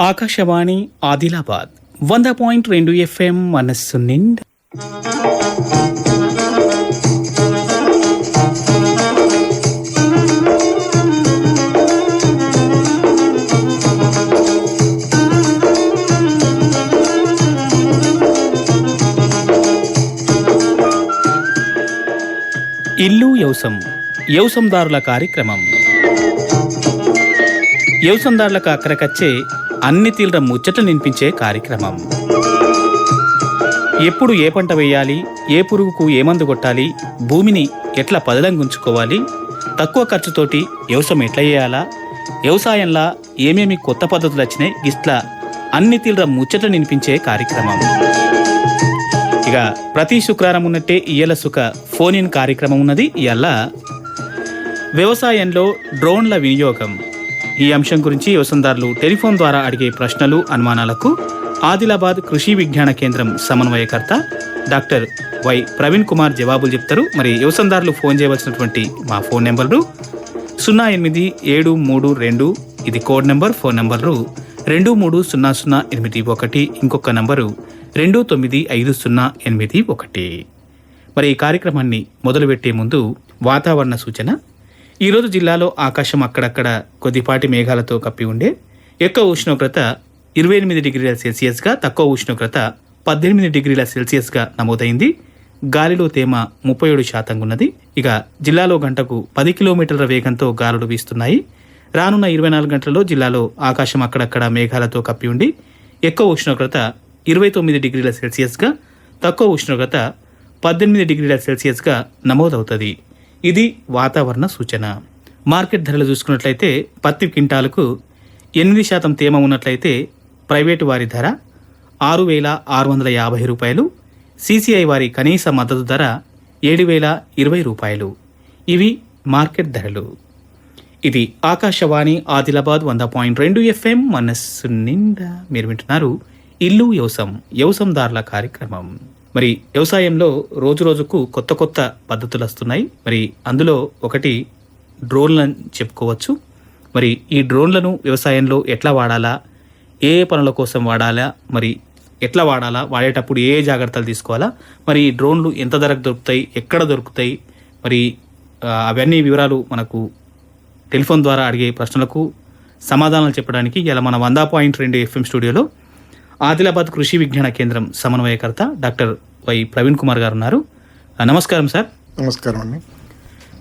ఆకాశవాణి ఆదిలాబాద్ వంద పాయింట్ రెండు ఎఫ్ఎం మనస్సు నిండా. ఇల్లు యౌసం యౌసందారుల కార్యక్రమం. యౌసందారులకు అక్కడికచ్చే అన్ని తీవ్ర ముచ్చట్లు నినిపించే కార్యక్రమం. ఎప్పుడు ఏ పంట వేయాలి ఏ పురుగుకు ఏ మందు కొట్టాలి భూమిని ఎట్లా పదలంగుంచుకోవాలి తక్కువ ఖర్చుతోటి వ్యవసాయం ఎట్లా చేయాలా వ్యవసాయంలో ఏమేమి కొత్త పద్ధతులు వచ్చినాయి ఇట్లా అన్ని తీవ్ర ముచ్చట్లు నినిపించే కార్యక్రమం. ఇక ప్రతి శుక్రవారం ఉన్నట్టే ఇయ్యల సుఖ ఫోన్ ఇన్ కార్యక్రమం ఉన్నది. ఇయ్యాల వ్యవసాయంలో డ్రోన్ల వినియోగం. ఈ అంశం గురించి వ్యవసాయదారులు టెలిఫోన్ ద్వారా అడిగే ప్రశ్నలు అనుమానాలకు ఆదిలాబాద్ కృషి విజ్ఞాన కేంద్రం సమన్వయకర్త డాక్టర్ వై ప్రవీణ్ కుమార్ జవాబులు చెప్తారు. మరి వ్యవసాయదారులు ఫోన్ చేయవలసినటువంటి మా ఫోన్ నెంబర్లు సున్నా ఎనిమిది ఏడు మూడు రెండు ఇది కోడ్ నెంబర్ ఫోన్ నెంబర్లు రెండు మూడు సున్నా సున్నా ఎనిమిది ఒకటి ఇంకొక నంబరు రెండు తొమ్మిది ఐదు సున్నా ఎనిమిది ఒకటి. మరి ఈ కార్యక్రమాన్ని మొదలుపెట్టే ముందు వాతావరణ సూచన ఈరోజు జిల్లాలో ఆకాశం అక్కడక్కడ కొద్దిపాటి మేఘాలతో కప్పి ఉండే. ఎక్కువ ఉష్ణోగ్రత ఇరవై ఎనిమిది డిగ్రీల సెల్సియస్గా తక్కువ ఉష్ణోగ్రత పద్దెనిమిది డిగ్రీల సెల్సియస్గా నమోదైంది. గాలిలో తేమ ముప్పై ఏడు శాతంగా ఉన్నది. ఇక జిల్లాలో గంటకు పది కిలోమీటర్ల వేగంతో గాలులు వీస్తున్నాయి. రానున్న ఇరవై నాలుగు గంటలలో జిల్లాలో ఆకాశం అక్కడక్కడ మేఘాలతో కప్పి ఉండి ఎక్కువ ఉష్ణోగ్రత ఇరవై తొమ్మిది డిగ్రీల సెల్సియస్గా తక్కువ ఉష్ణోగ్రత పద్దెనిమిది డిగ్రీల సెల్సియస్గా నమోదవుతుంది. ఇది వాతావరణ సూచన. మార్కెట్ ధరలు చూసుకున్నట్లయితే పత్తి క్వింటాలకు ఎనిమిది శాతం తేమ ఉన్నట్లయితే ప్రైవేటు వారి ధర ఆరు వేల ఆరు వందల యాభై రూపాయలు సీసీఐ వారి కనీస మద్దతు ధర ఏడు వేల ఇరవై రూపాయలు. ఇవి మార్కెట్ ధరలు. ఇది ఆకాశవాణి ఆదిలాబాద్ వంద పాయింట్ రెండు ఎఫ్ఎం మనస్సు నిండా మీరు వింటున్నారు ఇల్లు వ్యవసం వ్యవసందారుల కార్యక్రమం. మరి వ్యవసాయంలో రోజు రోజుకు కొత్త కొత్త పద్ధతులు వస్తున్నాయి. మరి అందులో ఒకటి డ్రోన్లను చెప్పుకోవచ్చు. మరి ఈ డ్రోన్లను వ్యవసాయంలో ఎట్లా వాడాలా? ఏ ఏ పనుల కోసం వాడాలా? మరి ఎట్లా వాడాలా? వాడేటప్పుడు ఏ జాగ్రత్తలు తీసుకోవాలా? మరి ఈ డ్రోన్లు ఎంత ధరకు దొరుకుతాయి? ఎక్కడ దొరుకుతాయి? మరి అవన్నీ వివరాలు మనకు టెలిఫోన్ ద్వారా అడిగే ప్రశ్నలకు సమాధానాలు చెప్పడానికి ఇలా మన వంద పాయింట్ రెండు ఎఫ్ఎం స్టూడియోలో ఆదిలాబాద్ కృషి విజ్ఞాన కేంద్రం సమన్వయకర్త డాక్టర్ వై ప్రవీణ్ కుమార్ గారు ఉన్నారు నమస్కారం సార్. నమస్కారం అండి.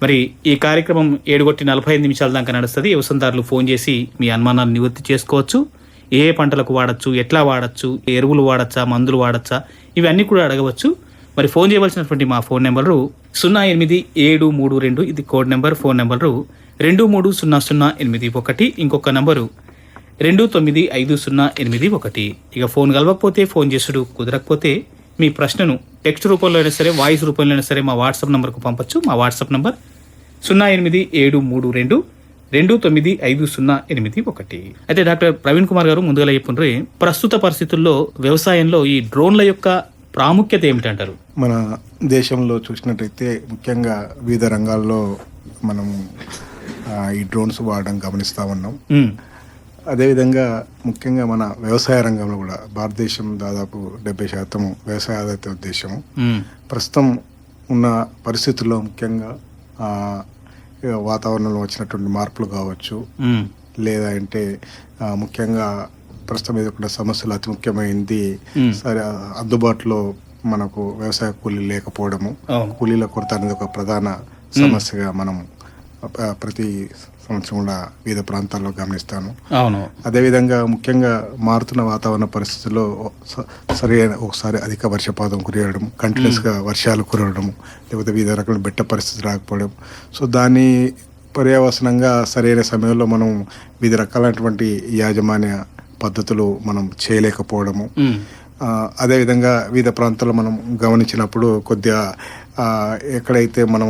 మరి ఈ కార్యక్రమం ఏడుగొట్టి నలభై ఐదు నిమిషాల దాకా నడుస్తుంది. వ్యవసాయదారులు ఫోన్ చేసి మీ అనుమానాలు నివృత్తి చేసుకోవచ్చు. ఏ ఏ పంటలకు వాడచ్చు ఎట్లా వాడచ్చు ఎరువులు వాడచ్చా మందులు వాడచ్చా ఇవన్నీ కూడా అడగవచ్చు. మరి ఫోన్ చేయవలసినటువంటి మా ఫోన్ నెంబరు సున్నా ఎనిమిది ఏడు మూడు రెండు ఇది కోడ్ నెంబర్ ఫోన్ నెంబరు రెండు మూడు సున్నా సున్నా ఎనిమిది ఒకటి. ఇంకొక నంబరు రెండు తొమ్మిది ఐదు సున్నా ఎనిమిది ఒకటి. ఇక ఫోన్ కలవకపోతే ఫోన్ చేసుడు కుదరకపోతే మీ ప్రశ్నను టెక్స్ట్ రూపంలో అయినా సరే వాయిస్ రూపంలో అయినా సరే మా వాట్సాప్ నంబర్కు పంపొచ్చు. మా వాట్సాప్ నంబర్ సున్నా ఎనిమిది ఏడు మూడు రెండు రెండు తొమ్మిది ఐదు సున్నా ఎనిమిది ఒకటి. అయితే డాక్టర్ ప్రవీణ్ కుమార్ గారు ముందుగా చెప్పుండ్రి ప్రస్తుత పరిస్థితుల్లో వ్యవసాయంలో ఈ డ్రోన్ల యొక్క ప్రాముఖ్యత ఏమిటంటారు? మన దేశంలో చూసినట్టయితే ముఖ్యంగా వివిధ రంగాల్లో మనం ఈ డ్రోన్స్ వాడడం గమనిస్తూ ఉన్నాం. అదేవిధంగా ముఖ్యంగా మన వ్యవసాయ రంగంలో కూడా భారతదేశం దాదాపు డెబ్బై శాతం వ్యవసాయ ఆధారిత దేశము ఉమ్, ప్రస్తుతం ఉన్న పరిస్థితుల్లో ముఖ్యంగా వాతావరణంలో వచ్చినటువంటి మార్పులు కావచ్చు లేదా అంటే ముఖ్యంగా ప్రస్తుతం ఎదుర్కొన్న సమస్యలు అతి ముఖ్యమైనది. సరే అందుబాటులో మనకు వ్యవసాయ కూలీలు లేకపోవడము. కూలీల కొరత అనేది ఒక ప్రధాన సమస్యగా మనం ప్రతి సంవత్సరం కూడా వివిధ ప్రాంతాల్లో గమనిస్తాను. అవును. అదేవిధంగా ముఖ్యంగా మారుతున్న వాతావరణ పరిస్థితుల్లో సరైన ఒకసారి అధిక వర్షపాతం కురియడం కంటిన్యూస్గా వర్షాలు కురవడం లేకపోతే వివిధ రకాల బెట్ట పరిస్థితి రాకపోవడం. సో దాని పర్యవసనంగా సరైన సమయంలో మనం వివిధ రకాలైనటువంటి యాజమాన్య పద్ధతులు మనం చేయలేకపోవడము. అదేవిధంగా వివిధ ప్రాంతాల్లో మనం గమనించినప్పుడు కొద్దిగా ఎక్కడైతే మనం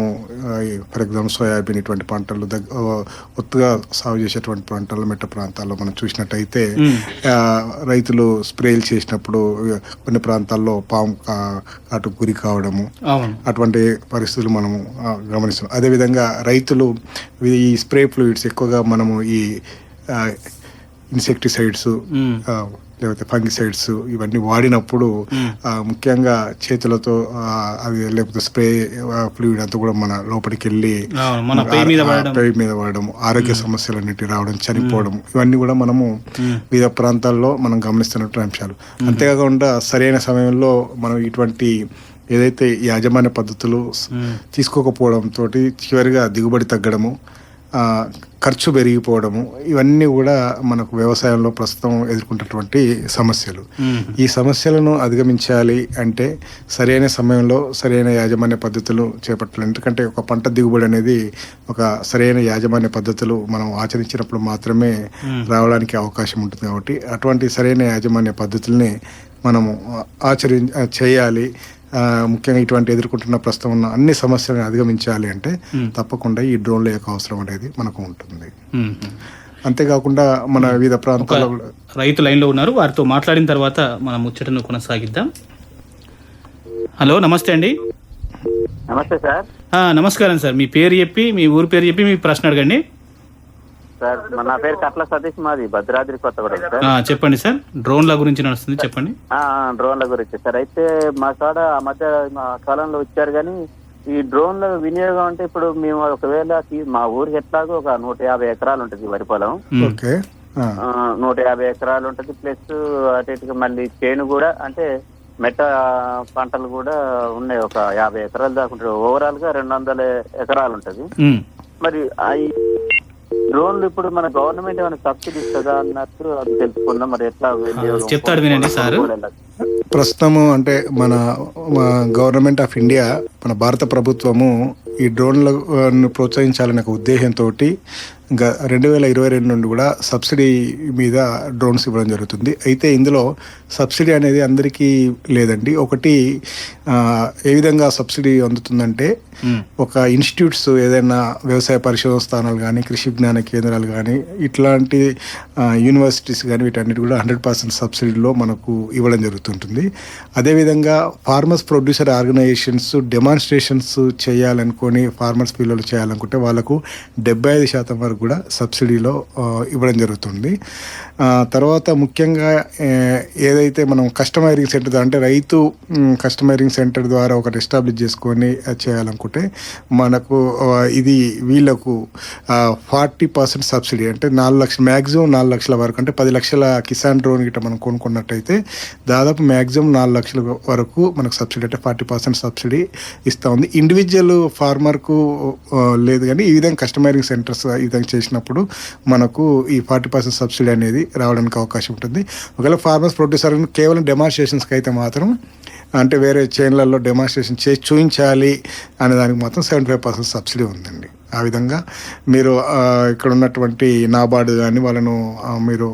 ఫర్ ఎగ్జాంపుల్ సోయాబీన్ ఇటువంటి పంటలు ఒత్తుగా సాగు చేసేటువంటి పంటలు మెట్ట ప్రాంతాల్లో మనం చూసినట్టయితే రైతులు స్ప్రేలు చేసినప్పుడు కొన్ని ప్రాంతాల్లో పాము కాటు గురి కావడము అటువంటి పరిస్థితులు మనము గమనిస్తున్నాం. అదేవిధంగా రైతులు ఈ స్ప్రే ఫ్లూయిడ్స్ ఎక్కువగా మనము ఈ ఇన్సెక్టిసైడ్స్. లేకపోతే ఫంగిసైడ్స్ ఇవన్నీ వాడినప్పుడు ముఖ్యంగా చేతులతో అది లేకపోతే స్ప్రే ఫ్లూయిడ్ అంతా కూడా మన లోపలికి వెళ్ళి పేయి మీద పడడం. పడడం ఆరోగ్య సమస్యలు అన్నిటి రావడం చనిపోవడం ఇవన్నీ కూడా మనము వివిధ ప్రాంతాల్లో మనం గమనిస్తున్నటువంటి అంశాలు. అంతేకాకుండా సరైన సమయంలో మనం ఇటువంటి ఏదైతే యాజమాన్య పద్ధతులు తీసుకోకపోవడంతో చివరిగా దిగుబడి తగ్గడము ఖర్చు పెరిగిపోవడము ఇవన్నీ కూడా మనకు వ్యవసాయంలో ప్రస్తుతం ఎదుర్కొంటున్నటువంటి సమస్యలు. ఈ సమస్యలను అధిగమించాలి అంటే సరైన సమయంలో సరైన యాజమాన్య పద్ధతులు చేపట్టాలి. ఎందుకంటే ఒక పంట దిగుబడి అనేది ఒక సరైన యాజమాన్య పద్ధతులు మనం ఆచరించినప్పుడు మాత్రమే రావడానికి అవకాశం ఉంటుంది కాబట్టి అటువంటి సరైన యాజమాన్య పద్ధతుల్ని మనము ఆచరి చేయాలి. ముఖ్యంగా ఇటువంటి ఎదుర్కొంటున్న ప్రస్తుతం ఉన్న అన్ని సమస్యలను అధిగమించాలి అంటే తప్పకుండా ఈ డ్రోన్ల యొక్క అవసరం అనేది మనకు ఉంటుంది. అంతేకాకుండా మన వివిధ ప్రాంతాల్లో రైతు లైన్లో ఉన్నారు. వారితో మాట్లాడిన తర్వాత మనం ముచ్చటను కొనసాగిద్దాం. హలో నమస్తే అండి. నమస్తే సార్. నమస్కారం సార్. మీ పేరు చెప్పి మీ ఊరు పేరు చెప్పి మీ ప్రశ్న అడగండి. సార్ మన- నా పేరు కట్ల సతీష్ మాది భద్రాద్రి కొత్తగూడెం సార్. ఆ, చెప్పండి సార్. డ్రోన్ల గురించి నడుస్తుంది చెప్పండి. ఆ, ఆ, డ్రోన్ల గురించి సార్. అయితే మా కాడ ఆ మధ్య మా కాలంలో వచ్చారు కానీ ఈ డ్రోన్ల వినియోగం అంటే ఇప్పుడు మేము ఒకవేళ మా ఊరికి ఎట్లాగో ఒక నూట యాభై ఎకరాలు ఉంటుంది వరి పొలం. మ్మ్. ఓకే. ఆ. ఆ, నూట యాభై ఎకరాలు ఉంటుంది. ప్లస్ అటు ఇటుగా మళ్ళీ చేను కూడా అంటే మెట్ట పంటలు కూడా ఉన్నాయి. ఒక యాభై ఎకరాలు దాకా ఉంటుంది. ఓవరాల్గా రెండు వందల ఎకరాలు ఉంటుంది. మ్మ్. మరి ఆ ఈ డ్రోన్లు ఇప్పుడు మన గవర్నమెంట్ ఏమైనా సబ్సిడీ ఇస్తుందా అన్నట్టు అది తెలుసుకుందాం మరి ఎట్లా? చెప్తాడు వినండి సార్. ప్రస్తుతము అంటే మన గవర్నమెంట్ ఆఫ్ ఇండియా మన భారత ప్రభుత్వము ఈ డ్రోన్లను ప్రోత్సహించాలనే ఒక ఉద్దేశంతో ఇంకా రెండు వేల ఇరవై రెండు నుండి కూడా సబ్సిడీ మీద డ్రోన్స్ ఇవ్వడం జరుగుతుంది అయితే ఇందులో సబ్సిడీ అనేది అందరికీ లేదండి ఒకటి ఏ విధంగా సబ్సిడీ అందుతుందంటే. ఒక ఇన్స్టిట్యూట్స్ ఏదైనా వ్యవసాయ పరిశోధన స్థానాలు కానీ కృషి విజ్ఞాన కేంద్రాలు కానీ ఇట్లాంటి యూనివర్సిటీస్ కానీ వీటన్నిటి కూడా హండ్రెడ్ పర్సెంట్ సబ్సిడీలో మనకు ఇవ్వడం జరుగుతుంటుంది. అదేవిధంగా ఫార్మర్స్ ప్రొడ్యూసర్ ఆర్గనైజేషన్స్ డెమాన్స్ట్రేషన్స్ చేయాలనుకొని ఫార్మర్స్ పిల్లలు చేయాలనుకుంటే వాళ్ళకు డెబ్బై ఐదు శాతం వరకు కూడా సబ్సిడీలో ఇవ్వడం జరుగుతుంది. తర్వాత ముఖ్యంగా ఏదైతే మనం కస్టమైరింగ్ సెంటర్ అంటే రైతు కస్టమైరింగ్ సెంటర్ ద్వారా ఒకటి ఎస్టాబ్లిష్ చేసుకొని అది తీసుకుంటే మనకు ఇది వీళ్ళకు ఫార్టీ పర్సెంట్ సబ్సిడీ అంటే నాలుగు లక్షల మ్యాక్సిమం నాలుగు లక్షల వరకు అంటే పది లక్షల కిసాన్ డ్రోన్ గిట్ట మనం కొనుక్కున్నట్టయితే దాదాపు మ్యాక్సిమం నాలుగు లక్షల వరకు మనకు సబ్సిడీ అంటే ఫార్టీ పర్సెంట్ సబ్సిడీ ఇస్తూ ఉంది. ఇండివిజువల్ ఫార్మర్కు లేదు కానీ ఈ విధంగా కస్టమైరింగ్ సెంటర్స్ ఈ విధంగా చేసినప్పుడు మనకు ఈ ఫార్టీ పర్సెంట్ సబ్సిడీ అనేది రావడానికి అవకాశం ఉంటుంది. ఒకవేళ ఫార్మర్స్ ప్రొడ్యూసర్ కేవలం డెమాన్స్ట్రేషన్స్కి అయితే మాత్రం అంటే వేరే చైన్లలో డెమాన్స్ట్రేషన్ చేసి చూపించాలి అనే దానికి మాత్రం సెవెంటీ ఫైవ్ పర్సెంట్ సబ్సిడీ ఉందండి. ఆ విధంగా మీరు ఇక్కడ ఉన్నటువంటి నాబార్డు కానీ వాళ్ళను మీరు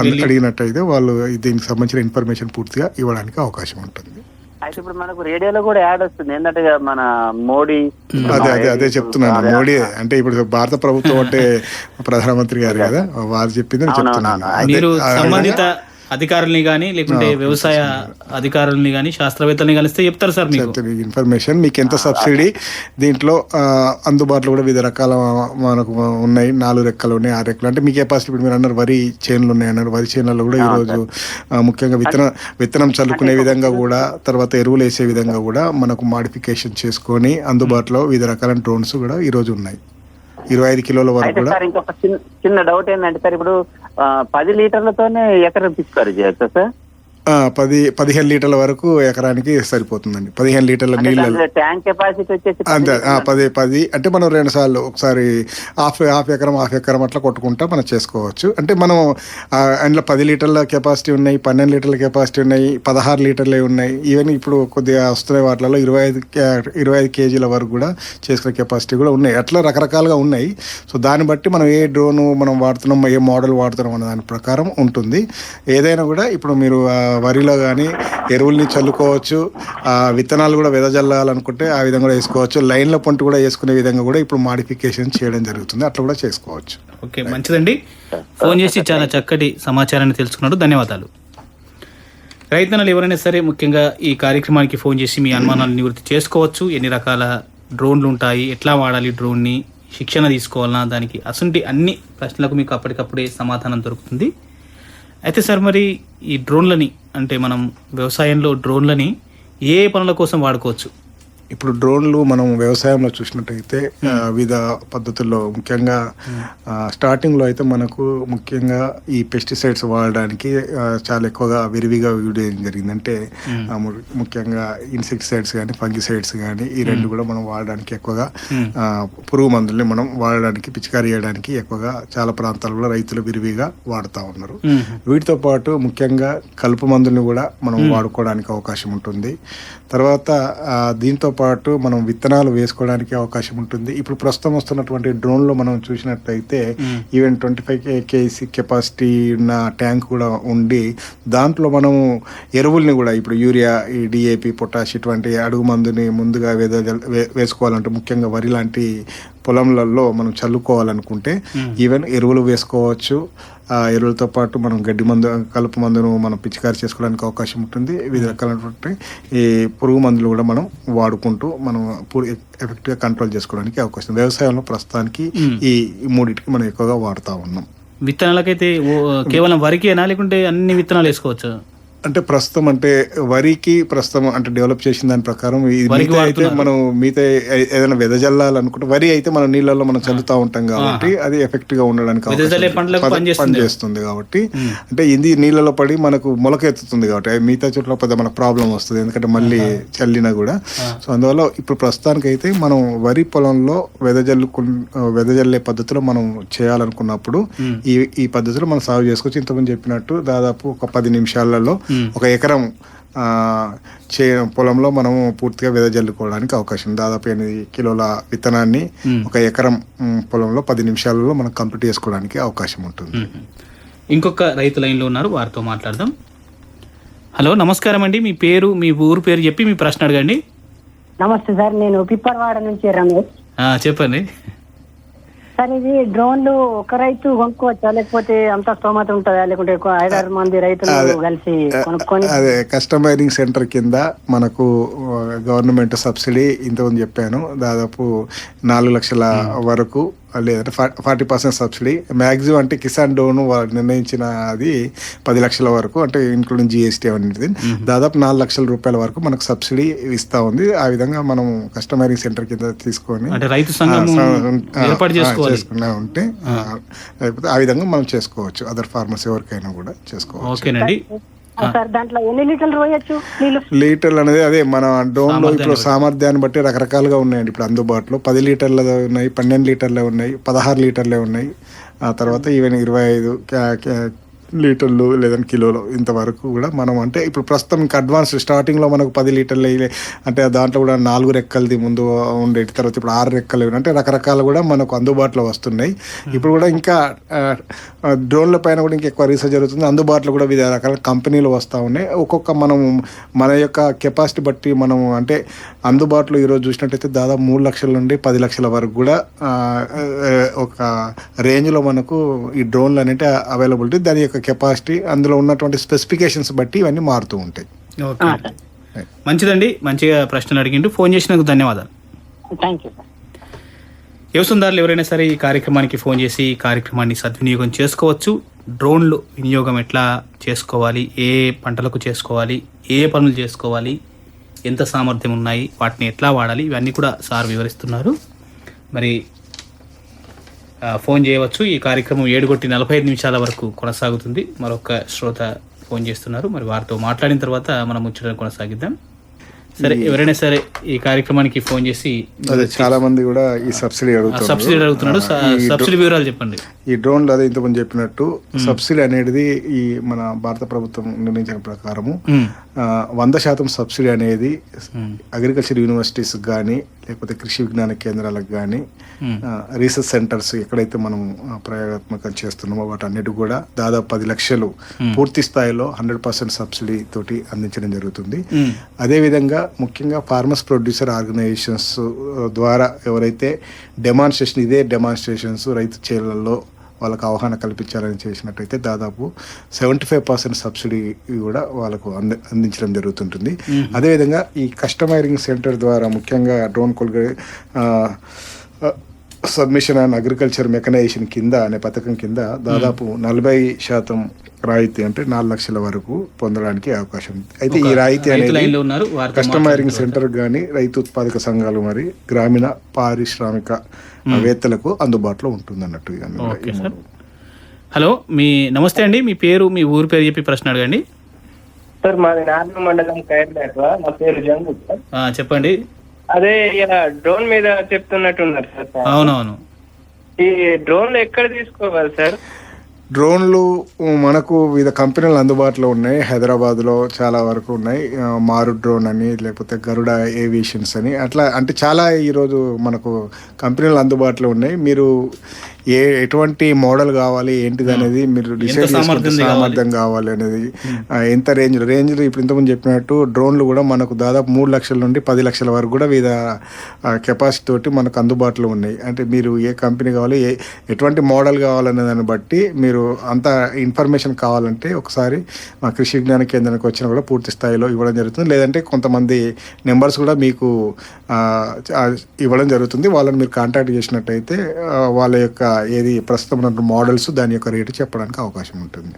అడిగినట్టయితే వాళ్ళు దీనికి సంబంధించిన ఇన్ఫర్మేషన్ పూర్తిగా ఇవ్వడానికి అవకాశం ఉంటుంది. అయితే ఇప్పుడు మనకు రేడియోలో కూడా యాడ్ వస్తుంది. ఏంటంటే మన మోడీ అదే అదే అదే చెప్తున్నాను. మోడీ అంటే ఇప్పుడు భారత ప్రభుత్వం అంటే ప్రధానమంత్రి గారు కదా వారు చెప్పింది నేను చెప్తున్నాను. మీరు సంబంధిత అధికారుల్ని కానీ లేకుంటే వ్యవసాయ అధికారుల్ని కానీ శాస్త్రవేత్తల్ని కలిస్తే చెప్తారు సార్ మీకు. ఇన్ఫర్మేషన్. మీకు ఎంత సబ్సిడీ దీంట్లో అందుబాటులో కూడా వివిధ రకాల మనకు ఉన్నాయి. నాలుగు రెక్కలు ఉన్నాయి ఆరు రెక్కలు. అంటే మీ కెపాసిటీ ఇప్పుడు మీరు అన్నారు వరి చేనులు ఉన్నాయి అన్నారు. వరి చేనులలో కూడా ఈరోజు ముఖ్యంగా విత్తనం విత్తనం చల్లుకునే విధంగా కూడా తర్వాత ఎరువులు వేసే విధంగా కూడా మనకు మాడిఫికేషన్ చేసుకొని అందుబాటులో వివిధ రకాల డ్రోన్స్ కూడా ఈరోజు ఉన్నాయి. ఇరవై ఐదు కిలోల వరకు అయితే కూడా. సార్ ఇంకొక చిన్న చిన్న డౌట్ ఏంటంటే సార్ ఇప్పుడు పది లీటర్లతోనే ఎకరం పిచ్చుకారు చేయొచ్చా సార్. పది పదిహేను లీటర్ల వరకు ఎకరానికి సరిపోతుందండి. పదిహేను లీటర్ల నీళ్ళ దాంట్లో ట్యాంక్ కెపాసిటీ వచ్చేసి పది అంతే. పది పది అంటే మనం రెండు సార్లు ఒకసారి హాఫ్ హాఫ్ ఎకరం హాఫ్ ఎకరం అట్లా కొట్టుకుంటా మనం చేసుకోవచ్చు. అంటే మనం అందులో పది లీటర్ల కెపాసిటీ ఉన్నాయి పన్నెండు లీటర్ల కెపాసిటీ ఉన్నాయి పదహారు లీటర్లే ఉన్నాయి. ఈవెన్ ఇప్పుడు కొద్దిగా వస్తున్న వాటిలో ఇరవై ఐదు ఇరవై ఐదు కేజీల వరకు కూడా చేసుకునే కెపాసిటీ కూడా ఉన్నాయి. అట్లా రకరకాలుగా ఉన్నాయి. సో దాన్ని బట్టి మనం ఏ డ్రోను మనం వాడుతున్నాం ఏ మోడల్ వాడుతున్నాం అనే దాని ప్రకారం ఉంటుంది. ఏదైనా కూడా ఇప్పుడు మీరు వరిలో కానీ ఎరువుల్ని చల్లుకోవచ్చు ఆ, విత్తనాలు కూడా వెదజల్లాలనుకుంటే ఆ విధంగా కూడా వేసుకోవచ్చు. లైన్ల పంట కూడా వేసుకునే విధంగా కూడా ఇప్పుడు మాడిఫికేషన్ చేయడం జరుగుతుంది. అట్లా కూడా చేసుకోవచ్చు. ఓకే మంచిదండి. ఫోన్ చేసి చాలా చక్కటి సమాచారాన్ని తెలుసుకున్నాడు ధన్యవాదాలు. రైతన్నలు ఎవరైనా సరే ముఖ్యంగా ఈ కార్యక్రమానికి ఫోన్ చేసి మీ అనుమానాలు నివృత్తి చేసుకోవచ్చు. ఎన్ని రకాల డ్రోన్లు ఉంటాయి ఎట్లా వాడాలి డ్రోన్ని శిక్షణ తీసుకోవాలన్నా దానికి అసంటి అన్ని ప్రశ్నలకు మీకు అప్పటికప్పుడే సమాధానం దొరుకుతుంది. అయితే సార్ మరి ఈ డ్రోన్లని అంటే మనం వ్యవసాయంలో డ్రోన్లని ఏ ఏ పనుల కోసం వాడుకోవచ్చు? ఇప్పుడు డ్రోన్లు మనం వ్యవసాయంలో చూసినట్టయితే వివిధ పద్ధతుల్లో ముఖ్యంగా ఆ, స్టార్టింగ్లో అయితే మనకు ముఖ్యంగా ఈ పెస్టిసైడ్స్ వాడడానికి చాలా ఎక్కువగా విరివిగా వీడియో జరిగింది. అంటే ముఖ్యంగా ఇన్సెక్టిసైడ్స్ కానీ ఫంగిసైడ్స్ కానీ ఈ రెండు కూడా మనం వాడడానికి ఎక్కువగా పురుగు మందుల్ని మనం వాడడానికి పిచికారీ చేయడానికి ఎక్కువగా చాలా ప్రాంతాలలో రైతులు విరివిగా వాడుతూ ఉన్నారు. వీటితో పాటు ముఖ్యంగా కలుపు మందుల్ని కూడా మనం వాడుకోవడానికి అవకాశం ఉంటుంది. తర్వాత దీంతో పాటు మనం విత్తనాలు వేసుకోవడానికి అవకాశం ఉంటుంది. ఇప్పుడు ప్రస్తుతం వస్తున్నటువంటి డ్రోన్లో మనం చూసినట్లయితే even twenty five KC capacity ఉన్న ట్యాంక్ కూడా ఉండి దాంట్లో మనం ఎరువుల్ని కూడా ఇప్పుడు యూరియా ఈ డిఏపి పొటాష్ ఇటువంటి అడుగు మందుని ముందుగా వేద వేసుకోవాలంటే ముఖ్యంగా వరి లాంటి పొలంలలో మనం చల్లుకోవాలనుకుంటే ఈవెన్ ఎరువులు వేసుకోవచ్చు. ఆ ఎరువులతో పాటు మనం గడ్డి మందు కలుపు మందును మనం పిచికారి చేసుకోవడానికి అవకాశం ఉంటుంది. వివిధ రకాలైనటువంటి ఈ పురుగు మందులు కూడా మనం వాడుకుంటూ మనం ఎఫెక్ట్గా కంట్రోల్ చేసుకోవడానికి అవకాశం. వ్యవసాయంలో ప్రస్తుతానికి ఈ మూడింటికి మనం ఎక్కువగా వాడుతూ ఉన్నాం. విత్తనాలకైతే కేవలం వరికేనా? లేకుంటే అన్ని విత్తనాలు వేసుకోవచ్చు? అంటే ప్రస్తుతం అంటే వరికి ప్రస్తుతం అంటే డెవలప్ చేసిన దాని ప్రకారం మిగతా అయితే మనం మిగతా ఏదైనా వెదజల్లాలనుకుంటే వరి అయితే మనం నీళ్ళల్లో మనం చల్లుతూ ఉంటాం కాబట్టి అది ఎఫెక్ట్గా ఉండడానికి పనిచేస్తుంది. కాబట్టి. అంటే ఇది నీళ్ళలో పడి మనకు మొలకెత్తుతుంది కాబట్టి. మిగతా చోట్ల పెద్ద మనకు ప్రాబ్లం వస్తుంది. ఎందుకంటే మళ్ళీ చల్లినా కూడా. సో అందువల్ల ఇప్పుడు ప్రస్తుతానికి అయితే మనం వరి పొలంలో వెదజల్లు వెదజల్లే పద్ధతిలో మనం చేయాలనుకున్నప్పుడు ఈ ఈ పద్ధతిలో మనం సాగు చేసుకోవచ్చు. ఇంతకుముందు చెప్పినట్టు దాదాపు ఒక పది నిమిషాలలో ఒక ఎకరం ఆ, చే పొలంలో మనము పూర్తిగా వెదజల్లుకోవడానికి అవకాశం. దాదాపు ఎనిమిది కిలోల విత్తనాన్ని ఒక ఎకరం పొలంలో పది నిమిషాలలో మనం కంప్లీట్ చేసుకోవడానికి అవకాశం ఉంటుంది. ఇంకొక రైతు లైన్లో ఉన్నారు వారితో మాట్లాడదాం. హలో నమస్కారం అండి. మీ పేరు మీ ఊరు పేరు చెప్పి మీ ప్రశ్న అడగండి. నమస్తే సార్ నేను పిప్పర్వాడ నుంచి రమేష్. ఆ, చెప్పండి. సార్ ఇది డ్రోన్లు ఒక రైతు కొనుక్కోవచ్చా? లేకపోతే అంత స్తోమత ఉంటుందా? లేకుంటే ఐదారు మంది రైతులు కలిసి కొనుక్కొని అదే కస్టమైరింగ్ సెంటర్ కింద మనకు గవర్నమెంట్ సబ్సిడీ ఇంతకుముందు చెప్పాను. దాదాపు నాలుగు లక్షల వరకు లేదంటే ఫార్టీ పర్సెంట్ సబ్సిడీ. మ్యాక్సిమం అంటే కిసాన్ డోన్ వాళ్ళు నిర్ణయించిన అది పది లక్షల వరకు అంటే ఇంక్లూడింగ్ జిఎస్టీ అనేది దాదాపు నాలుగు లక్షల రూపాయల వరకు మనకు సబ్సిడీ ఇస్తా ఉంది. ఆ విధంగా మనం కస్టమైరింగ్ సెంటర్ కింద తీసుకొని రైతు చేసుకున్నా ఉంటే ఆ, లేకపోతే ఆ విధంగా మనం చేసుకోవచ్చు. అదర్ ఫార్మర్స్ ఎవరికైనా కూడా చేసుకోవచ్చు. ఓకేనండి. సార్ దాంట్లో ఎన్ని లీటర్లు పోయొచ్చు నీళ్ళు? లీటర్లు అనేది అదే మన డ్రోన్లో ఇప్పుడు సామర్థ్యాన్ని బట్టి రకరకాలుగా ఉన్నాయండి ఇప్పుడు అందుబాటులో. పది లీటర్ల ఉన్నాయి పన్నెండు లీటర్లే ఉన్నాయి పదహారు లీటర్లే ఉన్నాయి. ఆ తర్వాత ఈవెన్ ఇరవై ఐదు లీటర్లు లేదంటే కిలోలు ఇంతవరకు కూడా మనం అంటే ఇప్పుడు ప్రస్తుతం ఇంకా అడ్వాన్స్ స్టార్టింగ్లో మనకు పది లీటర్లు అంటే దాంట్లో కూడా నాలుగు రెక్కలది ముందు ఉండేటి తర్వాత ఇప్పుడు ఆరు రెక్కలు అంటే రకరకాలు కూడా మనకు అందుబాటులో వస్తున్నాయి. ఇప్పుడు కూడా ఇంకా డ్రోన్ల పైన కూడా ఇంకా ఎక్కువ రీసెర్చ్ జరుగుతుంది. అందుబాటులో కూడా వివిధ రకాల కంపెనీలు వస్తూ ఉన్నాయి. ఒక్కొక్క మనం మన యొక్క కెపాసిటీ బట్టి మనం అంటే అందుబాటులో ఈరోజు చూసినట్టయితే దాదాపు మూడు లక్షల నుండి పది లక్షల వరకు కూడా ఒక రేంజ్లో మనకు ఈ డ్రోన్లు అనేవి అవైలబిలిటీ దాని యొక్క కెపాసిటీ అందులో ఉన్నటువంటి స్పెసిఫికేషన్స్ బట్టి ఇవన్నీ మారుతూ ఉంటాయి. ఓకే. మంచిదండి. మంచిగా ప్రశ్నలు అడిగిండు. ఫోన్ చేసినందుకు ధన్యవాదాలు. థ్యాంక్ యూ ఎవరైనా సరే ఈ కార్యక్రమానికి ఫోన్ చేసి ఈ కార్యక్రమాన్ని సద్వినియోగం చేసుకోవచ్చు. డ్రోన్లు వినియోగం ఎట్లా చేసుకోవాలి? ఏ పంటలకు చేసుకోవాలి? ఏ పనులు చేసుకోవాలి? ఎంత సామర్థ్యం ఉన్నాయి? వాటిని ఎట్లా వాడాలి? ఇవన్నీ కూడా సార్ వివరిస్తున్నారు. మరి ఫోన్ చేయవచ్చు. ఈ కార్యక్రమం ఏడు కొట్టి నలభై ఐదు నిమిషాల వరకు కొనసాగుతుంది. మరొక శ్రోత ఫోన్ చేస్తున్నారు. మరి వారితో మాట్లాడిన తర్వాత మనం ముచ్చటను కొనసాగిద్దాం. సరే ఎవరైనా సరే ఈ కార్యక్రమానికి ఫోన్ చేసి చాలా మంది కూడా ఈ సబ్సిడీ సబ్సిడీ అడుగుతున్నాడు సబ్సిడీ వివరాలు చెప్పండి. ఈ డ్రోన్లు అదే ఇంతకుముందు చెప్పినట్టు సబ్సిడీ అనేది ఈ మన భారత ప్రభుత్వం నిర్ణయించిన ప్రకారము వంద శాతం సబ్సిడీ అనేది. అగ్రికల్చర్ యూనివర్సిటీస్ కానీ లేకపోతే కృషి విజ్ఞాన కేంద్రాలకు కానీ. రీసెర్చ్ సెంటర్స్ ఎక్కడైతే మనం ప్రయోగాత్మకం చేస్తున్నామో వాటన్నిటి కూడా దాదాపు పది లక్షలు పూర్తి స్థాయిలో హండ్రెడ్ పర్సెంట్ సబ్సిడీ తోటి అందించడం జరుగుతుంది. మ్మ్. అదేవిధంగా ముఖ్యంగా ఫార్మర్స్ ప్రొడ్యూసర్ ఆర్గనైజేషన్స్ ద్వారా ఎవరైతే డెమాన్స్ట్రేషన్ ఇదే డెమాన్స్ట్రేషన్స్ రైతు చేలల్లో వాళ్ళకు అవగాహన కల్పించాలని చేసినట్టయితే దాదాపు సెవెంటీ ఫైవ్ పర్సెంట్ సబ్సిడీ కూడా వాళ్ళకు అంది అందించడం జరుగుతుంటుంది. అదేవిధంగా ఈ కస్టమైరింగ్ సెంటర్ ద్వారా ముఖ్యంగా డ్రోన్ కొల్గ సబ్మిషన్ అండ్ అగ్రికల్చర్ మెకనైజేషన్ కింద అనే పథకం కింద దాదాపు నలభై శాతం రాయితీ అంటే నాలుగు లక్షల వరకు పొందడానికి అవకాశం ఉంది. అయితే ఈ రాయితీ రైతు అనేది కస్టమైరింగ్ సెంటర్ కానీ రైతు ఉత్పాదక సంఘాలు మరి గ్రామీణ పారిశ్రామిక వేత్తలకు అందుబాటులో ఉంటుంది అన్నట్టు. హలో మీ నమస్తే అండి మీ పేరు మీ ఊరు పేరు చెప్పి ప్రశ్న అడగండి. సార్ మాది నార్మల్ మండలం నా పేరు జంగు చెప్పండి. అదే డ్రోన్ మీద చెప్తున్నట్టున్నారు సార్. అవునవును. ఈ డ్రోన్లు ఎక్కడ తీసుకోవాలి సార్? డ్రోన్లు మనకు వివిధ కంపెనీలు అందుబాటులో ఉన్నాయి. హైదరాబాద్లో చాలా వరకు ఉన్నాయి. మారు డ్రోన్ అని లేకపోతే గరుడ ఏవియేషన్స్ అని. అట్లా అంటే చాలా ఈరోజు మనకు కంపెనీలు అందుబాటులో ఉన్నాయి. మీరు ఏ ఎటువంటి మోడల్ కావాలి ఏంటిది అనేది మీరు డిసైడ్ చేసుకుంటే సామర్థ్యం కావాలి? అనేది ఎంత రేంజ్ రేంజ్ ఇప్పుడు ఇంతకుముందు చెప్పినట్టు డ్రోన్లు కూడా మనకు దాదాపు మూడు లక్షల నుండి పది లక్షల వరకు కూడా వివిధ కెపాసిటీ తోటి మనకు అందుబాటులో ఉన్నాయి. అంటే మీరు ఏ కంపెనీ కావాలి ఏ ఎటువంటి మోడల్ కావాలనే దాన్ని బట్టి మీరు అంత ఇన్ఫర్మేషన్ కావాలంటే ఒకసారి మా కృషి విజ్ఞాన కేంద్రానికి వచ్చినా కూడా పూర్తి స్థాయిలో ఇవ్వడం జరుగుతుంది. లేదంటే కొంతమంది నెంబర్స్ కూడా మీకు ఇవ్వడం జరుగుతుంది. వాళ్ళని మీరు కాంటాక్ట్ చేసినట్టయితే వాళ్ళ యొక్క ఏది ప్రస్తుతం ఉన్న మోడల్స్ దాని యొక్క రేటు చెప్పడానికి అవకాశం ఉంటుంది.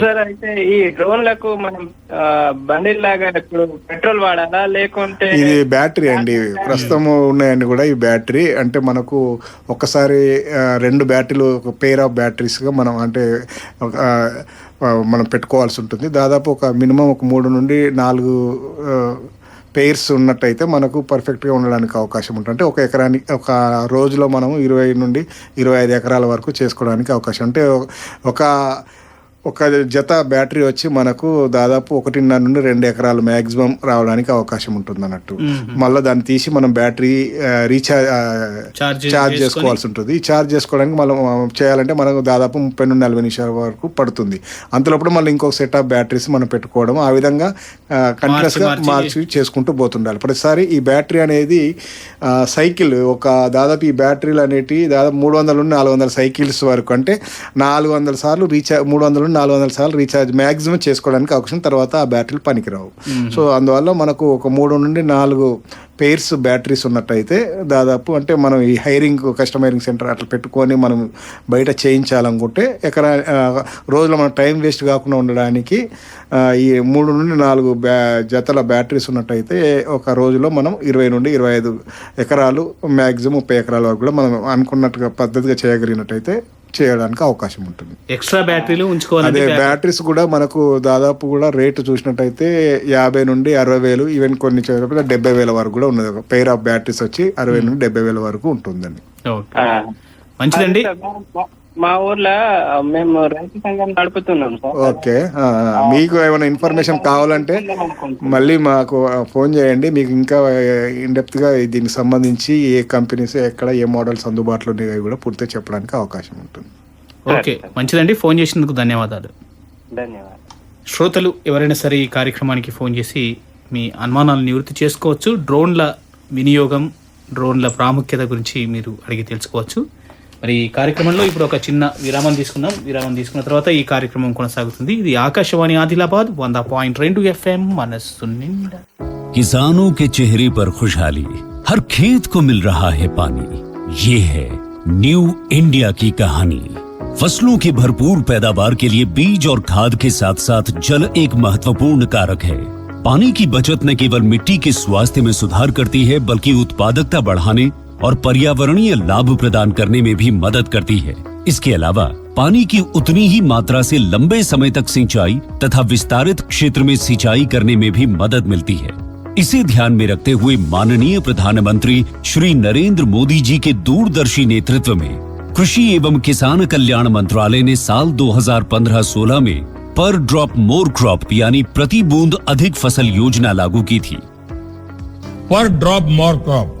సార్ అయితే ఈ డ్రోన్లకు మనం ఆ, బండిల్ లాగా ఇప్పుడు పెట్రోల్ వాడాలా? లేకుంటే ఇది బ్యాటరీ అండి. ప్రస్తుతం ఉన్నాయండి కూడా ఈ బ్యాటరీ. అంటే మనకు ఒక్కసారి రెండు బ్యాటరీలు ఒక పేర్ ఆఫ్ బ్యాటరీస్గా మనం అంటే మనం పెట్టుకోవాల్సి ఉంటుంది. దాదాపు ఒక మినిమం ఒక మూడు నుండి నాలుగు పెయిర్స్ ఉన్నట్టయితే మనకు పర్ఫెక్ట్గా ఉండడానికి అవకాశం ఉంటుంది. అంటే ఒక ఎకరానికి ఒక రోజులో మనం ఇరవై నుండి ఇరవై ఐదు ఎకరాల వరకు చేసుకోవడానికి అవకాశం. అంటే ఒక ఒక జత బ్యాటరీ వచ్చి మనకు దాదాపు ఒకటిన్నర నుండి రెండు ఎకరాలు మ్యాక్సిమం రావడానికి అవకాశం ఉంటుంది అన్నట్టు మళ్ళీ దాన్ని తీసి మనం బ్యాటరీ రీఛార్జ్ ఛార్జ్ చేసుకోవాల్సి ఉంటుంది. ఈ ఛార్జ్ చేసుకోవడానికి మనం చేయాలంటే మనకు దాదాపు ముప్పై నుండి నలభై నిమిషాల వరకు పడుతుంది. అంతలోప్పుడు మళ్ళీ ఇంకొక సెట్ ఆఫ్ బ్యాటరీస్ మనం పెట్టుకోవడం ఆ విధంగా కంటిన్యూస్గా మార్చి- మార్చి చేసుకుంటూ పోతుండాలి. ప్రతిసారి ఈ బ్యాటరీ అనేది సైకిల్ ఒక దాదాపు ఈ బ్యాటరీలు అనేటివి దాదాపు మూడు వందల నుండి నాలుగు వందల సైకిల్స్ వరకు అంటే నాలుగు వందల సార్లు రీఛార్జ్ మూడు వందల నుండి నాలుగు వందల సార్లు రీఛార్జ్ మ్యాక్సిమం చేసుకోవడానికి అవకాశం తర్వాత ఆ బ్యాటరీలు పనికిరావు. సో అందువల్ల మనకు ఒక మూడు నుండి నాలుగు పెయిర్స్ బ్యాటరీస్ ఉన్నట్టయితే దాదాపు అంటే మనం ఈ హైరింగ్ కస్టమైరింగ్ సెంటర్ అట్లా పెట్టుకొని మనం బయట చేయించాలనుకుంటే ఎకరా రోజులో మనం టైం వేస్ట్ కాకుండా ఉండడానికి ఈ మూడు నుండి నాలుగు బ్యా జతల బ్యాటరీస్ ఉన్నట్టయితే ఒక రోజులో మనం ఇరవై నుండి ఇరవై ఐదు ఎకరాలు మ్యాక్సిమం ముప్పై ఎకరాల వరకు కూడా మనం అనుకున్నట్టుగా పద్ధతిగా చేయగలిగినట్టయితే చేయడానికి అవకాశం ఉంటుంది. ఎక్స్ట్రా బ్యాటరీలు ఉంచుకోవాలంటే అదే బ్యాటరీస్ కూడా మనకు దాదాపు కూడా రేటు చూసినట్టయితే యాభై నుండి అరవై వేలు ఈవెన్ కొన్ని చోట్ల డెబ్బై వేల వరకు కూడా ఉన్నది. ఒక పెయిర్ ఆఫ్ బ్యాటరీస్ వచ్చి అరవై నుండి డెబ్బై వేల వరకు ఉంటుందండి. మంచిదండి. మా- ఊర్లో మేము రైతు సంఘం నడుపుతున్నాం సార్. ఓకే. మీకు ఏమైనా ఇన్ఫర్మేషన్ కావాలంటే మళ్ళీ మాకు ఫోన్ చేయండి. మీకు ఇంకా గా దీనికి సంబంధించి ఏ కంపెనీస్ ఎక్కడ ఏ మోడల్స్ అందుబాటులో ఉన్నాయో కూడా పూర్తిగా చెప్పడానికి అవకాశం ఉంటుంది. ఓకే మంచిదండి. ఫోన్ చేసినందుకు ధన్యవాదాలు. ధన్యవాదాలు. శ్రోతలు ఎవరైనా సరే ఈ కార్యక్రమానికి ఫోన్ చేసి మీ అనుమానాలను నివృత్తి చేసుకోవచ్చు. డ్రోన్ల వినియోగం డ్రోన్ల ప్రాముఖ్యత గురించి మీరు అడిగి తెలుసుకోవచ్చు. మరి ఈ కార్యక్రమంలో ఇప్పుడు ఒక చిన్న విరామం తీసుకుందాం విరామం తీసుకున్న తర్వాత ఈ కార్యక్రమం కొనసాగుతుంది ఇది ఆకాశవాణి ఆదిలాబాద్ వంద పాయింట్ రెండు ఎఫ్ఎం మనస్సు నిండా किसानों के चेहरे पर खुशहाली हर खेत को मिल रहा है पानी ये है न्यू इंडिया की कहानी फसलों की भरपूर पैदावार के लिए बीज और खाद के साथ साथ जल एक महत्वपूर्ण कारक है पानी की बचत न केवल मिट्टी के स्वास्थ्य में सुधार करती है बल्कि उत्पादकता बढ़ाने और पर्यावरणीय लाभ प्रदान करने में भी मदद करती है। इसके अलावा, पानी की उतनी ही मात्रा से लंबे समय तक सिंचाई तथा विस्तारित क्षेत्र में सिंचाई करने में भी मदद मिलती है। इसे ध्यान में रखते हुए माननीय प्रधानमंत्री श्री नरेंद्र मोदी जी के दूरदर्शी नेतृत्व में कृषि एवं किसान कल्याण मंत्रालय ने साल 2015-16 में पर ड्रॉप मोर क्रॉप यानी प्रति बूंद अधिक फ़सल योजना लागू की थी। पर ड्रॉप मोर क्रॉप।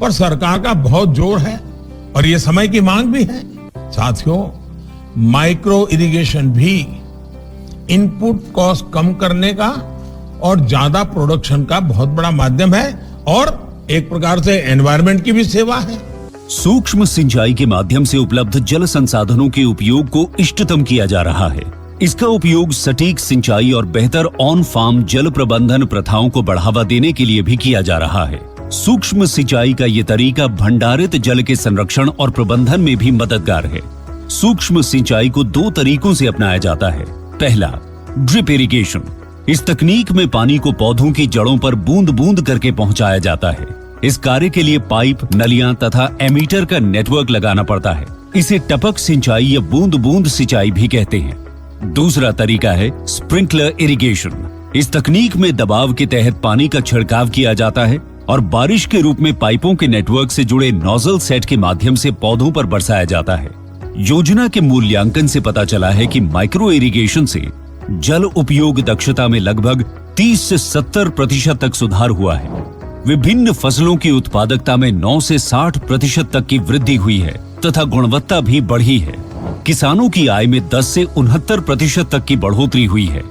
पर सरकार का बहुत ज़ोर है और ये समय की मांग भी है। साथियों माइक्रो इरिगेशन भी इनपुट कॉस्ट कम करने का और ज़्यादा प्रोडक्शन का बहुत बड़ा माध्यम है और एक प्रकार से एनवायरमेंट की भी सेवा है। सूक्ष्म सिंचाई के माध्यम से उपलब्ध जल संसाधनों के उपयोग को इष्टतम किया जा रहा है। इसका उपयोग सटीक सिंचाई और बेहतर ऑन फार्म जल प्रबंधन प्रथाओं को बढ़ावा देने के लिए भी किया जा रहा है। सूक्ष्म सिंचाई का ये तरीका भंडारित जल के संरक्षण और प्रबंधन में भी मददगार है। सूक्ष्म सिंचाई को दो तरीकों से अपनाया जाता है। पहला, ड्रिप इरिगेशन। इस तकनीक में पानी को पौधों की जड़ों पर बूंद बूंद करके पहुँचाया जाता है। इस कार्य के लिए पाइप, नलियाँ तथा एमीटर का नेटवर्क लगाना पड़ता है। इसे टपक सिंचाई या बूंद बूंद सिंचाई भी कहते हैं। दूसरा तरीका है स्प्रिंकलर इरिगेशन। इस तकनीक में दबाव के तहत पानी का छिड़काव किया जाता है। और बारिश के रूप में पाइपों के नेटवर्क से जुड़े नोजल सेट के माध्यम से पौधों पर बरसाया जाता है। योजना के मूल्यांकन से पता चला है कि माइक्रो इरिगेशन से जल उपयोग दक्षता में लगभग 30 से 70 प्रतिशत तक सुधार हुआ है। विभिन्न फ़सलों की उत्पादकता में 9 से 60 प्रतिशत तक की वृद्धि हुई है तथा गुणवत्ता भी बढ़ी है। किसानों की आय में 10 से उनहत्तर प्रतिशत तक की बढ़ोतरी हुई है।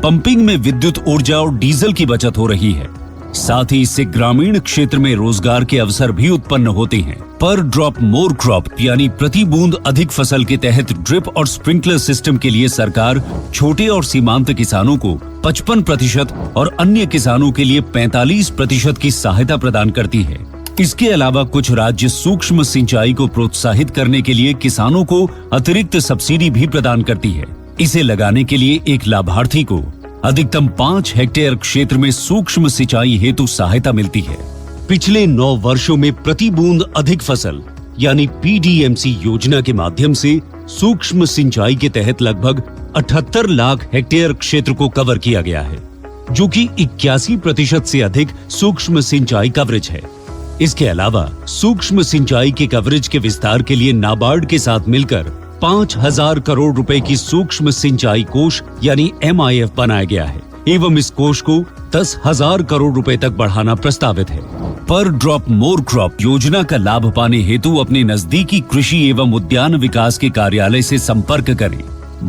पंपिंग में विद्युत ऊर्जा और डीजल की बचत हो रही है। साथ ही इससे ग्रामीण क्षेत्र में रोज़गार के अवसर भी उत्पन्न होते हैं। पर ड्रॉप मोर क्रॉप यानी प्रति बूंद अधिक फ़सल के तहत ड्रिप और स्प्रिंकलर सिस्टम के लिए सरकार छोटे और सीमांत किसानों को 55 प्रतिशत और अन्य किसानों के लिए 45 प्रतिशत की सहायता प्रदान करती है। इसके अलावा कुछ राज्य सूक्ष्म सिंचाई को प्रोत्साहित करने के लिए किसानों को अतिरिक्त सब्सिडी भी प्रदान करती है। इसे लगाने के लिए एक लाभार्थी को अधिकतम पाँच हेक्टेयर क्षेत्र में सूक्ष्म सिंचाई हेतु सहायता मिलती है। पिछले नौ वर्षों में प्रति बूंद अधिक फ़सल, यानी पीडीएमसी योजना के माध्यम से सूक्ष्म सिंचाई के तहत लगभग 78 लाख हेक्टेयर क्षेत्र को कवर किया गया है, जो कि इक्यासी प्रतिशत से अधिक सूक्ष्म सिंचाई कवरेज है। इसके अलावा सूक्ष्म सिंचाई के कवरेज के विस्तार के लिए नाबार्ड के साथ मिलकर पाँच हज़ार करोड़ रुपए की सूक्ष्म सिंचाई कोष, यानी एमआईएफ बनाया गया है। एवं इस कोष को दस हज़ार करोड़ रुपए तक बढ़ाना प्रस्तावित है। पर ड्रॉप मोर क्रॉप योजना का लाभ पाने हेतु अपने नजदीकी कृषि एवं उद्यान विकास के कार्यालय से संपर्क करें।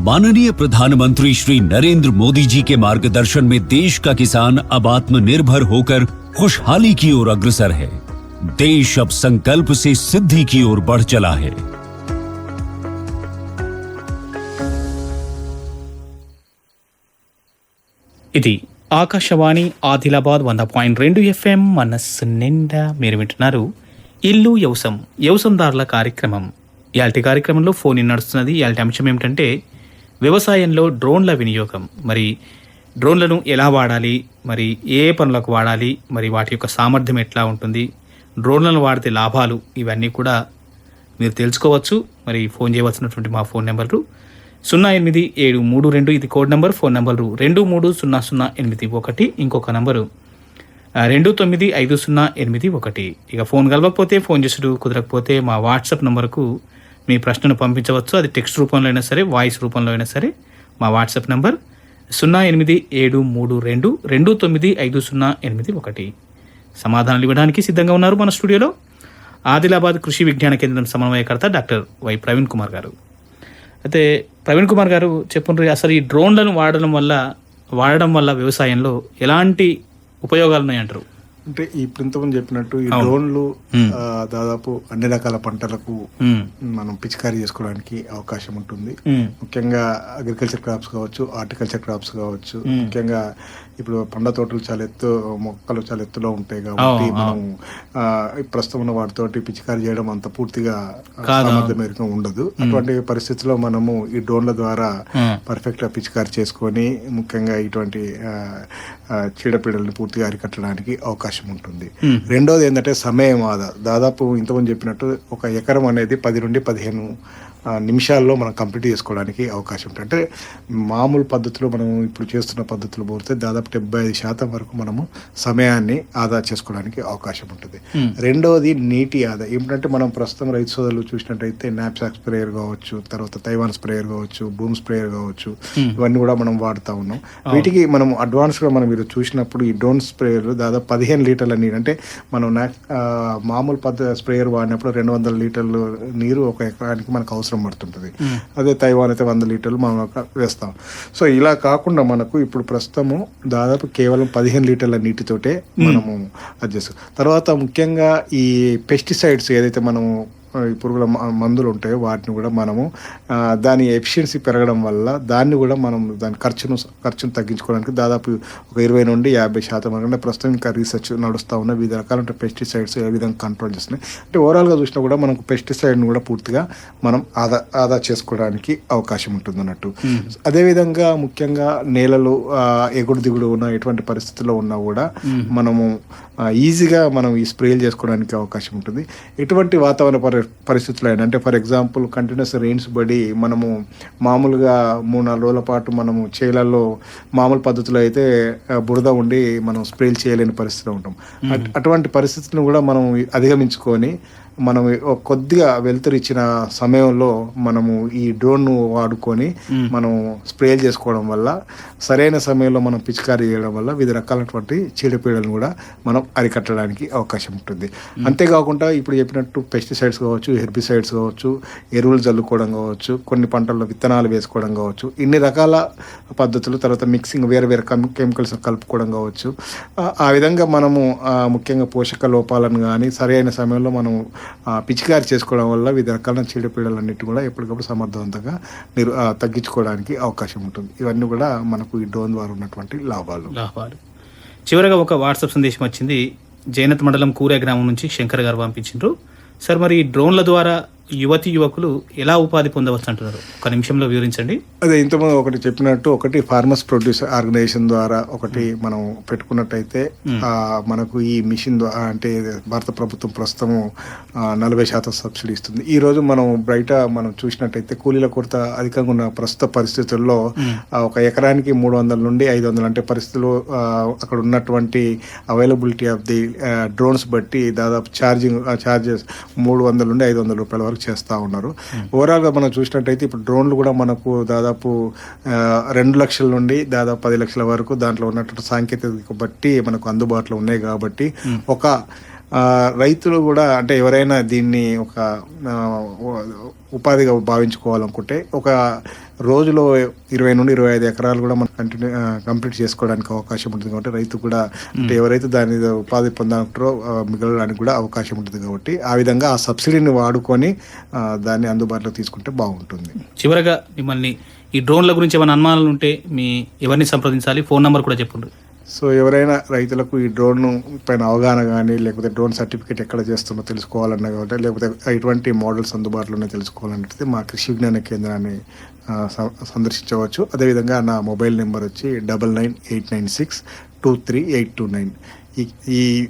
माननीय प्रधानमंत्री श्री नरेंद्र मोदी जी के मार्गदर्शन में देश का किसान अब आत्मनिर्भर होकर खुशहाली की ओर अग्रसर है। देश अब संकल्प से सिद्धि की ओर बढ़ चला है। ఇది ఆకాశవాణి ఆదిలాబాద్ వంద పాయింట్ రెండు ఎఫ్ఎం మనస్సు నిండా మీరు వింటున్నారు ఇల్లు యవసం యవసందారుల కార్యక్రమం. ఇయాల్టి కార్యక్రమంలో ఫోన్ ఇన్ నడుస్తున్నది ఇయాల్టి అంశం ఏమిటంటే వ్యవసాయంలో డ్రోన్ల వినియోగం. మరి డ్రోన్లను ఎలా వాడాలి? మరి ఏ పనులకు వాడాలి? మరి వాటి యొక్క సామర్థ్యం ఎట్లా ఉంటుంది? డ్రోన్లను వాడితే లాభాలు? ఇవన్నీ కూడా మీరు తెలుసుకోవచ్చు. మరి ఫోన్ చేయవలసినటువంటి మా ఫోన్ నెంబర్లు సున్నా ఎనిమిది ఏడు మూడు రెండు ఇది కోడ్ నెంబర్ ఫోన్ నెంబరు. రెండు మూడు సున్నా సున్నా ఎనిమిది ఒకటి ఇంకొక నంబరు. రెండు తొమ్మిది ఐదు సున్నా ఎనిమిది ఒకటి. ఇక ఫోన్ కలవకపోతే ఫోన్ చేసుడు కుదరకపోతే మా వాట్సాప్ నంబర్కు మీ ప్రశ్నను పంపించవచ్చు. అది టెక్స్ట్ రూపంలో అయినా సరే వాయిస్ రూపంలో అయినా సరే మా వాట్సాప్ నంబర్ సున్నా ఎనిమిది ఏడు మూడు రెండు రెండు తొమ్మిది ఐదు సున్నా ఎనిమిది ఒకటి. సమాధానాలు ఇవ్వడానికి సిద్ధంగా ఉన్నారు మన స్టూడియోలో ఆదిలాబాద్ కృషి విజ్ఞాన కేంద్రం సమన్వయకర్త డాక్టర్ వై ప్రవీణ్ కుమార్ గారు. అయితే ప్రవీణ్ కుమార్ గారు చెప్పండి అసలు ఈ డ్రోన్లను వాడడం వల్ల వాడడం వల్ల వ్యవసాయంలో ఎలాంటి ఉపయోగాలు ఉన్నాయంటారు అంటే ఇప్పుడు ఇంతకుముందు చెప్పినట్టు ఈ డ్రోన్లు దాదాపు అన్ని రకాల పంటలకు. మనం పిచికారీ చేసుకోవడానికి అవకాశం ఉంటుంది. ముఖ్యంగా అగ్రికల్చర్ క్రాప్స్ కావచ్చు హార్టికల్చర్ క్రాప్స్ కావచ్చు. ముఖ్యంగా ఇప్పుడు పండ్ల తోటలు చాలా ఎత్తు మొక్కలు చాలా ఎత్తులో ఉంటాయి కాబట్టి మనం ప్రస్తుతం ఉన్న వాటితోటి పిచికారీ చేయడం అంత పూర్తిగా సామర్థ్యం మేరకు ఉండదు. అటువంటి పరిస్థితుల్లో మనము ఈ డ్రోన్ల ద్వారా పర్ఫెక్ట్గా పిచికారీ చేసుకొని ముఖ్యంగా ఇటువంటి చీడపీడల్ని పూర్తిగా అరికట్టడానికి అవకాశం ఉంటుంది. రెండోది ఏంటంటే సమయం ఆదా దాదాపు ఇంతకుముందు చెప్పినట్టు ఒక ఎకరం అనేది పది నుండి పదిహేను నిమిషాల్లో మనం కంప్లీట్ చేసుకోవడానికి అవకాశం ఉంటుంది. అంటే మామూలు పద్ధతిలో మనం ఇప్పుడు చేస్తున్న పద్ధతులు పోతే దాదాపు డెబ్బై ఐదు శాతం వరకు మనము సమయాన్ని ఆదా చేసుకోవడానికి అవకాశం ఉంటుంది. రెండవది నీటి ఆదా. ఏమిటంటే మనం ప్రస్తుతం రైతు సోదరులు చూసినట్టయితే నాప్సాక్ స్ప్రేయర్ కావచ్చు తర్వాత తైవాన్ స్ప్రేయర్ కావచ్చు బూమ్ స్ప్రేయర్ కావచ్చు ఇవన్నీ కూడా మనం వాడుతూ ఉన్నాం. వీటికి మనం అడ్వాన్స్గా మనం మీరు చూసినప్పుడు ఈ డ్రోన్ స్ప్రేయర్ దాదాపు పదిహేను లీటర్ల నీరు అంటే మనం మామూలు పద్ధ స్ప్రేయర్ వాడినప్పుడు రెండు వందల లీటర్లు నీరు ఒక ఎకరానికి మనకు అవసరం పడుతుంటుంది. అదే తైవాన్ అయితే వంద లీటర్లు మనం ఒక వేస్తాం. సో ఇలా కాకుండా మనకు ఇప్పుడు ప్రస్తుతము దాదాపు కేవలం పదిహేను లీటర్ల నీటితోటే మనము అది చేస్తాం తర్వాత ముఖ్యంగా ఈ పెస్టిసైడ్స్ ఏదైతే మనము పురుగుల మందులు ఉంటాయో. వాటిని కూడా మనము దాని ఎఫిషియన్సీ పెరగడం వల్ల దాన్ని కూడా మనం దాని ఖర్చును ఖర్చును తగ్గించుకోవడానికి దాదాపు ఒక ఇరవై నుండి యాభై శాతం వరకు ప్రస్తుతం ఇంకా రీసెర్చ్ నడుస్తూ ఉన్న వివిధ రకాల పెస్టిసైడ్స్ ఏ విధంగా కంట్రోల్ చేస్తున్నాయి. అంటే ఓవరాల్గా చూసినా కూడా మనకు పెస్టిసైడ్ని కూడా పూర్తిగా మనం ఆదా ఆదా చేసుకోవడానికి అవకాశం ఉంటుంది అన్నట్టు. అదేవిధంగా ముఖ్యంగా నేలలు ఎగుడు దిగుడు ఉన్న ఎటువంటి పరిస్థితుల్లో ఉన్నా కూడా మనము ఈజీగా మనం ఈ స్ప్రేలు చేసుకోవడానికి అవకాశం ఉంటుంది. ఎటువంటి వాతావరణ పరి పరిస్థితులు అయినా అంటే ఫర్ ఎగ్జాంపుల్ కంటిన్యూస్ రెయిన్స్ పడి మనము మామూలుగా మూడు నాలుగు రోజుల పాటు మనము చేలల్లో మామూలు పద్ధతిలో అయితే బురద ఉండి మనం స్ప్రేలు చేయలేని పరిస్థితిలో ఉంటాం. అట్- అటువంటి పరిస్థితులను కూడా మనం అధిగమించుకొని మనం కొద్దిగా వెలుతురు ఇచ్చిన సమయంలో మనము ఈ డ్రోన్ వాడుకొని మనం స్ప్రేలు చేసుకోవడం వల్ల సరైన సమయంలో మనం పిచికారీ చేయడం వల్ల వివిధ రకాలైనటువంటి చీడపీడలను కూడా మనం అరికట్టడానికి అవకాశం ఉంటుంది. అంతేకాకుండా ఇప్పుడు చెప్పినట్టు పెస్టిసైడ్స్ కావచ్చు హెర్బిసైడ్స్ కావచ్చు ఎరువులు చల్లుకోవడం కావచ్చు కొన్ని పంటల్లో విత్తనాలు వేసుకోవడం కావచ్చు ఇన్ని రకాల పద్ధతులు తర్వాత మిక్సింగ్ వేరే వేరే కెమికల్స్ కలుపుకోవడం కావచ్చు. ఆ- విధంగా మనము ముఖ్యంగా పోషక లోపాలను కానీ సరైన సమయంలో మనం ఆ, పిచికారి చేసుకోవడం వల్ల వివిధ రకాల చీడపీడలన్నిటి కూడా ఎప్పటికప్పుడు సమర్థవంతంగా నిర్ తగ్గించుకోవడానికి అవకాశం ఉంటుంది. ఇవన్నీ కూడా మనకు ఈ డ్రోన్ ద్వారా ఉన్నటువంటి లాభాలు. లాభాలు. చివరగా ఒక వాట్సాప్ సందేశం వచ్చింది. జైనత్ మండలం కూరే గ్రామం నుంచి శంకర్ గారు పంపించారు సార్ మరి ఈ డ్రోన్ల ద్వారా యువతి యువకులు ఎలా ఉపాధి పొందవచ్చు అంటున్నారు ఒక నిమిషంలో వివరించండి. అదే ఇంతకుముందు ఒకటి చెప్పినట్టు ఒకటి ఫార్మర్స్ ప్రొడ్యూస్ ఆర్గనైజేషన్ ద్వారా ఒకటి మనం పెట్టుకున్నట్టయితే మనకు ఈ మిషన్ ద్వారా అంటే భారత ప్రభుత్వం ప్రస్తుతము ఆ, నలభై శాతం సబ్సిడీ ఇస్తుంది. ఈ రోజు మనం బయట మనం చూసినట్టయితే కూలీల కొరత అధికంగా ఉన్న ప్రస్తుత పరిస్థితుల్లో ఒక ఎకరానికి మూడు వందల నుండి ఐదు వందలు అంటే పరిస్థితులు అక్కడ ఉన్నటువంటి అవైలబిలిటీ ఆఫ్ ది డ్రోన్స్ బట్టి దాదాపు ఛార్జింగ్ ఛార్జెస్ మూడు వందల నుండి ఐదు వందల రూపాయల వరకు చేస్తూ ఉన్నారు. ఓవరాల్గా మనం చూసినట్టయితే ఇప్పుడు డ్రోన్లు కూడా మనకు దాదాపు రెండు లక్షల నుండి దాదాపు పది లక్షల వరకు దాంట్లో ఉన్నటువంటి సాంకేతిక బట్టి మనకు అందుబాటులో ఉన్నాయి కాబట్టి ఒక రైతులు కూడా అంటే ఎవరైనా దీన్ని ఒక ఉపాధిగా భావించుకోవాలనుకుంటే ఒక రోజులో ఇరవై నుండి ఇరవై ఐదు ఎకరాలు కూడా మనం కంటిన్యూ కంప్లీట్ చేసుకోవడానికి అవకాశం ఉంటుంది కాబట్టి రైతు కూడా అంటే ఎవరైతే దాని ఉపాధి పొందాలంటారో మిగలడానికి కూడా అవకాశం ఉంటుంది కాబట్టి ఆ విధంగా ఆ సబ్సిడీని వాడుకొని దాన్ని అందుబాటులో తీసుకుంటే బాగుంటుంది. చివరగా మిమ్మల్ని ఈ డ్రోన్ల గురించి ఏమైనా అనుమానాలు ఉంటే మీ ఎవరిని సంప్రదించాలి? ఫోన్ నంబర్ కూడా చెప్పండి. సో ఎవరైనా రైతులకు ఈ డ్రోన్ పైన అవగాహన కానీ లేకపోతే డ్రోన్ సర్టిఫికేట్ ఎక్కడ చేస్తుందో తెలుసుకోవాలన్నా కాబట్టి లేకపోతే ఎటువంటి మోడల్స్ అందుబాటులోనే తెలుసుకోవాలంటే మా కృషి విజ్ఞాన కేంద్రాన్ని సందర్శించవచ్చు. అదేవిధంగా నా మొబైల్ నెంబర్ వచ్చి double nine eight nine six two three eight two nine. ఈ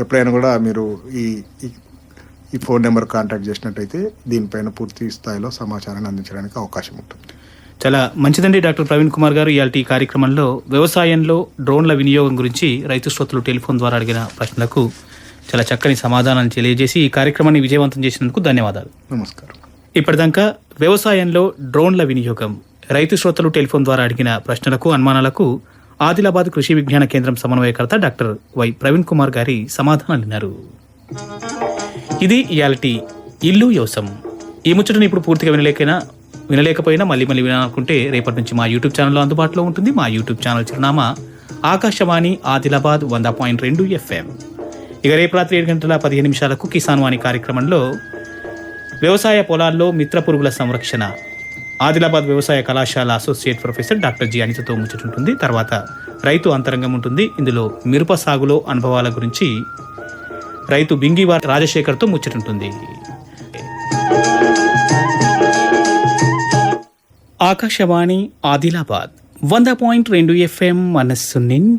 ఎప్పుడైనా కూడా మీరు ఈ ఈ- ఫోన్ నెంబర్ కాంటాక్ట్ చేసినట్టయితే దీనిపైన పూర్తి స్థాయిలో సమాచారాన్ని అందించడానికి అవకాశం ఉంటుంది. చాలా మంచిదండి డాక్టర్ ప్రవీణ్ కుమార్ గారు ఇవాళ ఈ కార్యక్రమంలో. వ్యవసాయంలో డ్రోన్ల వినియోగం గురించి రైతు శ్రోతలు టెలిఫోన్ ద్వారా అడిగిన ప్రశ్నలకు చాలా చక్కని సమాధానాలు తెలియజేసి ఈ కార్యక్రమాన్ని విజయవంతం చేసినందుకు ధన్యవాదాలు. నమస్కారం. ఇప్పటిదాకా వ్యవసాయంలో డ్రోన్ల వినియోగం. రైతు శ్రోతలు టెలిఫోన్ ద్వారా అడిగిన ప్రశ్నలకు అనుమానాలకు ఆదిలాబాద్ కృషి విజ్ఞాన కేంద్రం సమన్వయకర్త డాక్టర్ వై ప్రవీణ్ కుమార్ గారి సమాధానాలు విన్నారు ఇది ఇయాల్టి ఇల్లు యోసం ఈ ముచ్చటను ఇప్పుడు పూర్తిగా వినలేకైనా వినలేకపోయినా మళ్ళీ మళ్ళీ వినాలనుకుంటే రేపటి నుంచి మా యూట్యూబ్ ఛానల్లో అందుబాటులో ఉంటుంది. మా యూట్యూబ్ ఛానల్ చిరునామా ఆకాశవాణి ఆదిలాబాద్ వంద పాయింట్ రెండు ఎఫ్ఎం. ఇక రేపు రాత్రి ఏడు గంటల పదిహేను నిమిషాలకు కిసాన్ వాణి కార్యక్రమంలో వ్యవసాయ పొలాల్లో మిత్ర పురుగుల సంరక్షణ. ఆదిలాబాద్ వ్యవసాయ కళాశాల అసోసియేట్ ప్రొఫెసర్ డాక్టర్ జి అనితతో ముచ్చటుంటుంది. తర్వాత రైతు అంతరంగం ఉంటుంది. ఇందులో మిరప సాగులో అనుభవాల గురించి రైతు బింగివార్ రాజశేఖర్తో ముచ్చటుంటుంది. ఆకాశవాణి ఆదిలాబాద్ వంద పాయింట్ రెండు ఎఫ్ఎం మనస్సు నిండా